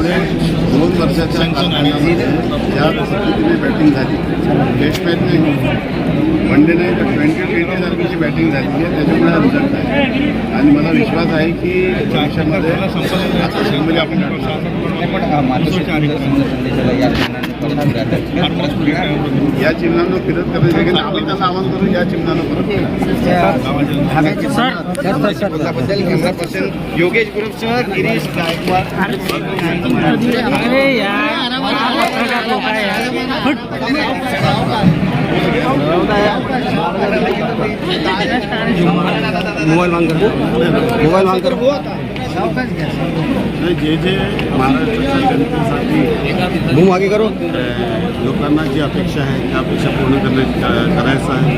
वर्षाच्या कालावधीमध्ये ज्या पद्धतीने बॅटिंग झाली टेस्ट मॅच नाही वन डे नाही तर ट्वेंटी ट्वेंटी सारखीची बॅटिंग झाली आहे. त्याच्यामुळे रिझल्ट आहे. आणि मला विश्वास आहे की भविष्यामध्ये आपण मातोश्री सुंदर सुंदर संदेशाला या चिन्हाने परत फिरत आहे. या चिन्हानं फिरत करायचं की आम्ही त्यांना आवाहन करू या चिन्हानं परत फिरा बद्दल camera person Yogesh गुरुपसह Girish Gaikwad mobile मांग कर मोबाईल मांग कर नाही, जे जे महाराष्ट्राच्या जनतेसाठी करो. लोकांना जी अपेक्षा आहे त्या अपेक्षा पूर्ण करण्या करायचं आहे.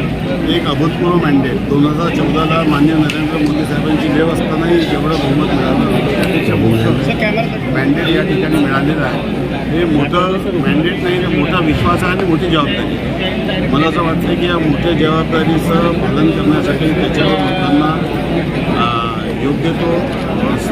एक अभूतपूर्व मॅन्डेट दोन हजार चौदाला मान्य नरेंद्र मोदी साहेबांची वेळ असतानाही जेवढं बहुमत मिळालं त्यापेक्षा मोठं मॅन्डेट या ठिकाणी मिळालेलं आहे. हे मोठं मॅन्डेट नाही हे मोठा विश्वास आहे आणि मोठी जबाबदारी आहे. मला असं वाटतं की या मोठ्या जबाबदारीचं पालन करण्यासाठी त्याच्यावर लोकांना योग्य तो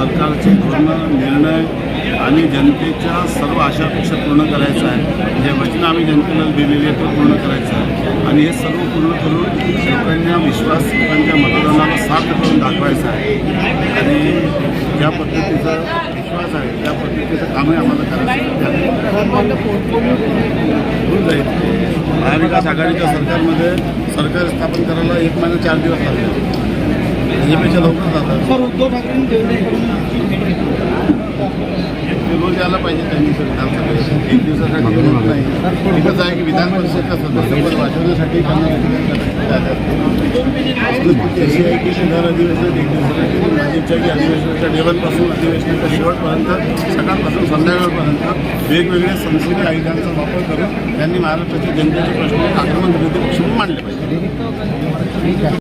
सरकारचे धोरणं निर्णय आणि जनतेच्या सर्व आशापेक्षा पूर्ण करायचं आहे. जे वचनं आम्ही जनतेला दिलेली आहे ते पूर्ण करायचं आहे. आणि हे सर्व पूर्ण करून लोकांना विश्वास लोकांच्या मतदानाला साथ करून दाखवायचं आहे. आणि ज्या पद्धतीचा विश्वास आहे त्या पद्धतीचं कामही आम्हाला करायचं होऊन जाईल. महाविकास आघाडीच्या सरकारमध्ये सरकार स्थापन करायला एक महिना चार दिवस लागले. त्याच्यापेक्षा लवकर जातात. सर उद्धव ठाकरे ते रोज यायला पाहिजे त्यांनी विधानसभेत एक दिवसासाठी होत नाही. एकच आहे की विधान परिषदच्या सदस्यपद वाचवण्यासाठी त्यांना वस्तुस्थिती अशी आहे की शनिवार अधिवेशनात एक दिवसासाठी माझी इच्छा आहे की अधिवेशनाच्या डेवलपासून अधिवेशनाच्या शेवटपर्यंत सकाळपासून संध्याकाळपर्यंत वेगवेगळ्या संसदीय आयुधांचा वापर करून त्यांनी महाराष्ट्राच्या जनतेचे प्रश्न आक्रमक विरोधी पक्ष मांडले पाहिजे.